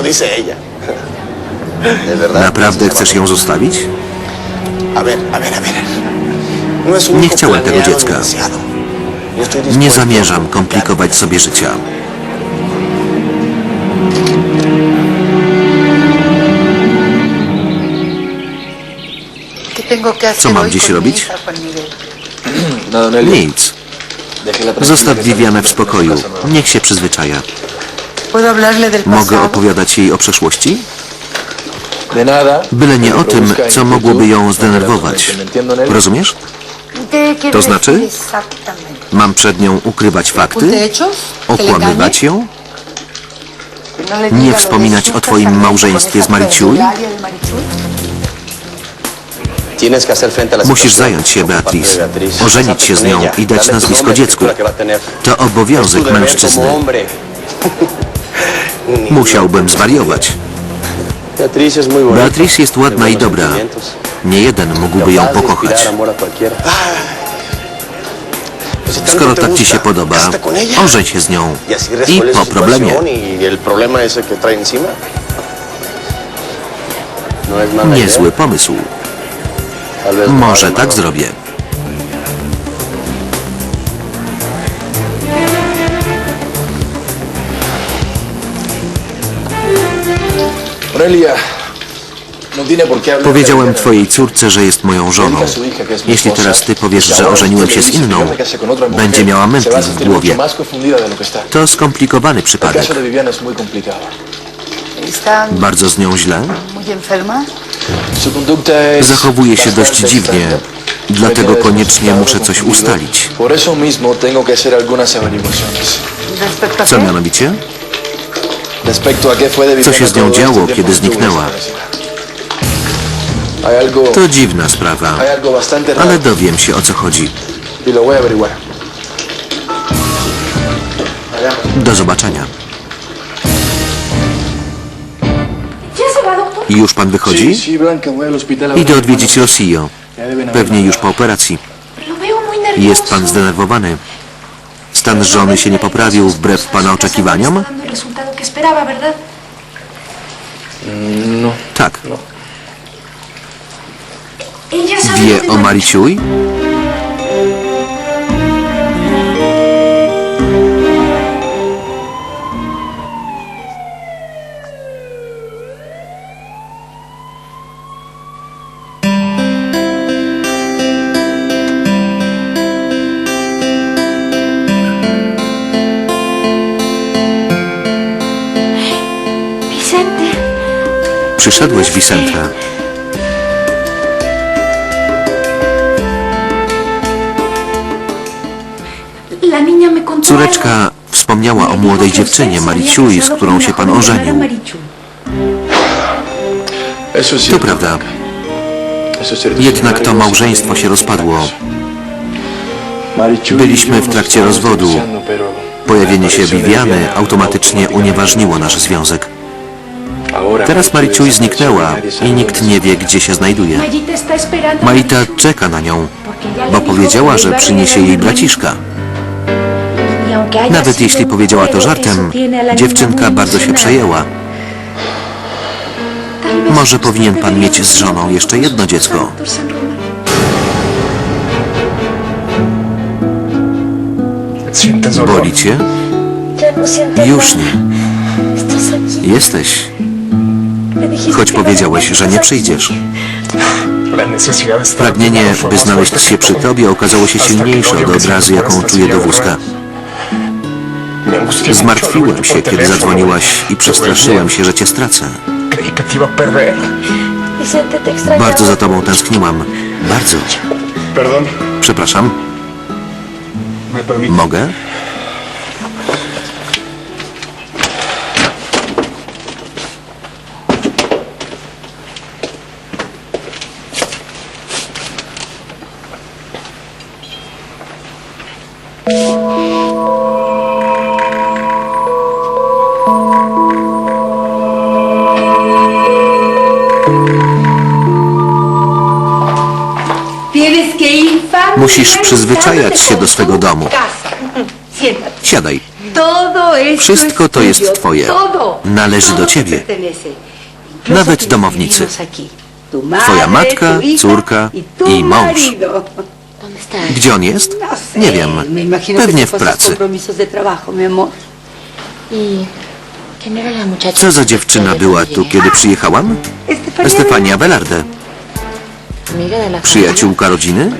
Eso dice ella. ¿De verdad? Naprawdę chcesz ją zostawić? A ver, a ver, a ver. No es un Nie hijo chciałem tego planeado dziecka. Yo estoy Nie dispuesto zamierzam a komplikować sobie życia. ¿Qué tengo que hacer Co mam dziś robić? No. Nic. Zostaw Vivianę w spokoju. Niech się przyzwyczaja. ¿Puedo hablarle del Mogę opowiadać jej o przeszłości? Byle nie o tym, co mogłoby ją zdenerwować. Rozumiesz? ¿Qué quiere To znaczy? Mam przed nią ukrywać ¿De fakty? Okłamywać ją? ¿No Nie wspominać o twoim małżeństwie z Marichuy? Musisz zająć się Beatriz, ożenić się z nią i dać nazwisko dziecku. To obowiązek mężczyzny. Musiałbym zwariować. Beatriz jest ładna i dobra. Nie jeden mógłby ją pokochać. Skoro tak ci się podoba, ożeń się z nią. Y I po problemie. y. No. Niezły pomysł. No Może tak zrobię. Powiedziałem Viviana. twojej córce, że jest moją żoną. Jeśli teraz ty powiesz, że ożeniłem się z inną, będzie miała mętlin w głowie. To skomplikowany przypadek. caso de Viviana es muy complicado. ¿Está Bardzo z nią źle? Zachowuje się dość dziwnie. Dlatego koniecznie muszę coś ustalić. Por eso mismo tengo que hacer algunas averiguaciones. ¿Respecto a Co mianowicie? Co Viviana się z nią działo, kiedy zniknęła? To dziwna sprawa. Ale dowiem się o co chodzi. Do zobaczenia. Już pan wychodzi? Idę odwiedzić Rosillo. Pewnie już po operacji. Jest pan zdenerwowany. Stan żony się nie poprawił wbrew pana oczekiwaniom? Que esperaba, ¿verdad? No. Tak. Ella sabe Wie o Mariciuj? Przyszedłeś, Vicente. Córeczka wspomniała o młodej dziewczynie, Mariciuj, z którą się pan ożenił. To prawda. Jednak to małżeństwo się rozpadło. Y Byliśmy w nos trakcie rozwodu. Pojawienie się Viviany Viviana automatycznie unieważniło nasz związek. Teraz Mariciuj zniknęła i nikt nie wie, gdzie się znajduje. Marita czeka na nią, bo powiedziała, że przyniesie jej braciszka. Y Nawet jeśli powiedziała to żartem, dziewczynka bardzo się przejęła. Może powinien pan mieć z żoną jeszcze jedno dziecko. Boli cię? No Już nie. Jesteś. Choć powiedziałeś, że nie przyjdziesz. Pragnienie, by znaleźć się przy tobie, okazało się silniejsze od obrazy, jaką czuję do wózka. Zmartwiłem się, kiedy zadzwoniłaś i przestraszyłem się, że cię stracę. Bardzo za tobą tęskniłam. Bardzo. Przepraszam. Mogę? Musisz przyzwyczajać się do swego domu. Siadaj. Wszystko to jest twoje. Należy do ciebie. Nawet domownicy. Twoja matka, córka i mąż. Gdzie on jest? Nie wiem. Pewnie w pracy. Co za dziewczyna była tu, kiedy przyjechałam? Estefania, Estefania Velarde. Przyjaciółka rodziny?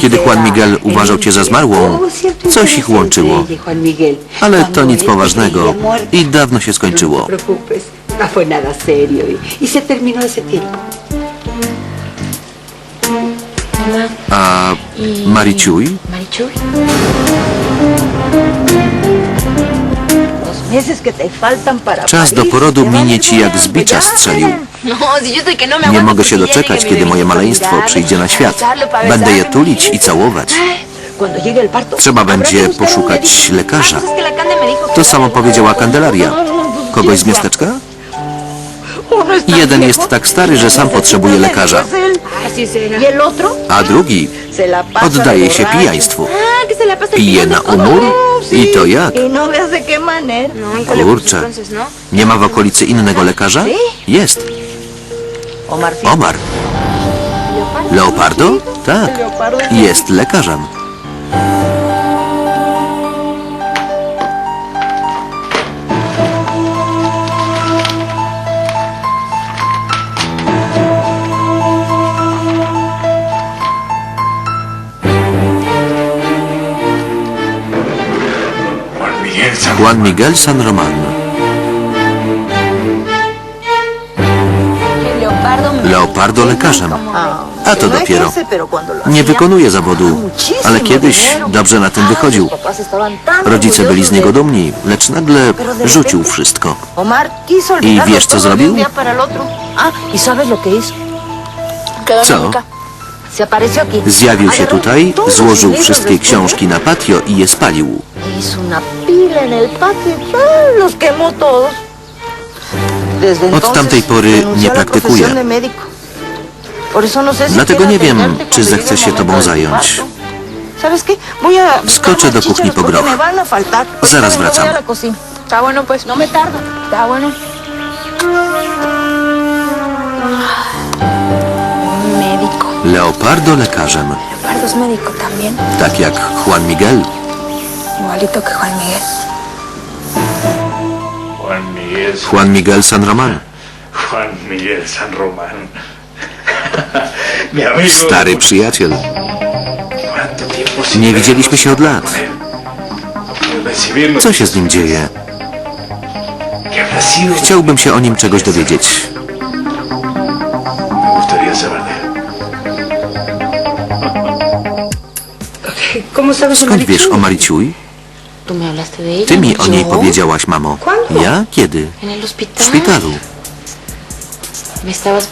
Kiedy Juan Miguel uważał cię za zmarłą, coś ich łączyło. Ale to nic poważnego i dawno się No skończyło. no serio y, y. A ¿Y Mariciuj? Czas do porodu minie ci jak z bicza strzelił. No, Nie mogę się doczekać, kiedy moje maleństwo przyjdzie na świat. Będę je tulić i całować. Trzeba będzie poszukać lekarza. Ah, To samo powiedziała Kandelaria. Kogoś z miasteczka? Jeden jest tak stary, że sam potrzebuje lekarza. Y a drugi oddaje się pijaństwu. Ah, Pije na umór i to jak? Y no. No, Kurczę. Nie ma w okolicy innego lekarza? Jest. Omar. Omar. Leopardo? Tak. Jest lekarzem. Juan Miguel San Román. Leopardo lekarzem. A to dopiero. Nie wykonuje zawodu, ale kiedyś dobrze na tym wychodził. Rodzice byli z niego dumni, lecz nagle rzucił wszystko. Olvidarlo wiesz, co zrobił? Co? Zjawił się tutaj, złożył wszystkie książki na patio i je spalił. Od tamtej pory nie praktykuje. Dlatego nie wiem, czy el się tobą zająć. Skoczę do kuchni po groch. Zaraz wracam. No. Leopardo lekarzem, tak jak Juan Miguel. Igualito que Juan Miguel. Juan Miguel San- Juan Miguel San Román. Juan Miguel San Román. Stary przyjaciel. ¿Cuánto tiempo sin Nie widzieliśmy się od lat. Co się z nim dzieje? Chciałbym się o nim czegoś dowiedzieć. Me gustaría saber de él. ¿Cómo sabes de Skąd wiesz o Mariciuj? Ty mi o niej powiedziałaś, mamo. Ja? Kiedy? W szpitalu.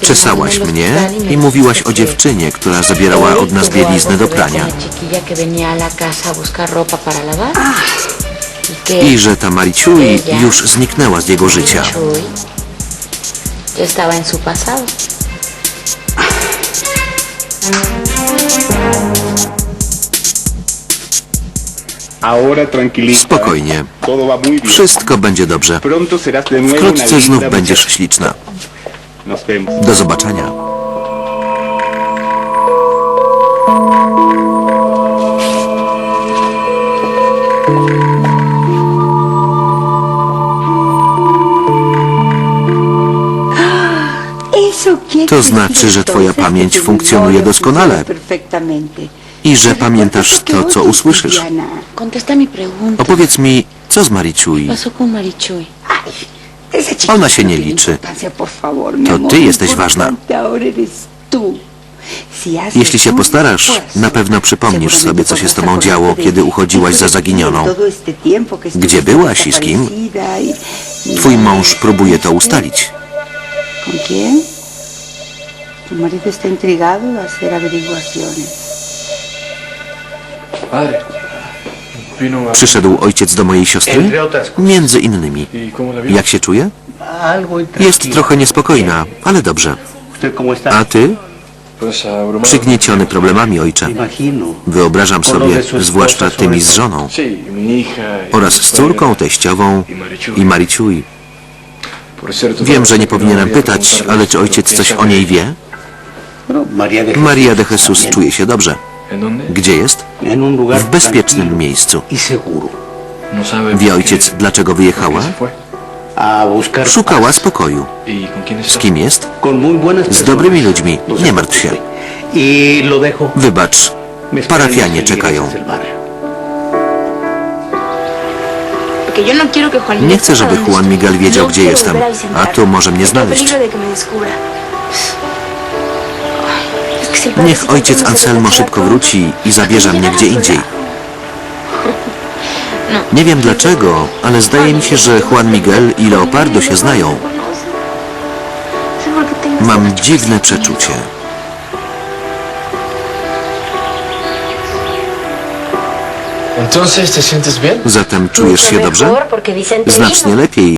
Czesałaś mnie i mówiłaś o dziewczynie, która zabierała od nas bieliznę do prania. I że ta Mariciuj już zniknęła z jego życia. Spokojnie. Wszystko będzie dobrze. Wkrótce znów będziesz śliczna. Do zobaczenia. To znaczy, że twoja pamięć funkcjonuje doskonale. I że ¿Te pamiętasz to, co usłyszysz. Opowiedz mi, co z Mariciuj? Ona się nie liczy. To ty jesteś ważna. Jeśli się postarasz, na pewno przypomnisz sobie, co się z tobą działo, kiedy uchodziłaś za zaginioną. Gdzie byłaś i z kim? Twój mąż próbuje to ustalić. Padre. Przyszedł ojciec do mojej siostry? Między innymi. ¿Y? Jak się czuje? Algo Jest trochę niespokojna, ale dobrze. A ty? Przygnieciony problemami, ojcze. Wyobrażam sobie, zwłaszcza tymi z żoną y oraz z córką, teściową y i Mariciui. Wiem, że nie powinienem pytać, ale czy ojciec coś o niej wie? Maria de Jesus czuje się dobrze. Gdzie jest? W bezpiecznym miejscu. y seguro. No. Wie ojciec, dlaczego wyjechała? Szukała spokoju. ¿Y Z kim jest? Z dobrymi ludźmi. Nie martw się. Y. Wybacz, parafianie czekają. no Nie chcę, żeby Juan. Miguel wiedział, No gdzie jestem, a tu może mnie znaleźć. Niech ojciec Anselmo szybko wróci i zabierze mnie gdzie indziej. Nie wiem dlaczego, ale zdaje mi się, że Juan Miguel i Leopardo się znają. Mam dziwne przeczucie. Zatem czujesz się dobrze? Znacznie lepiej,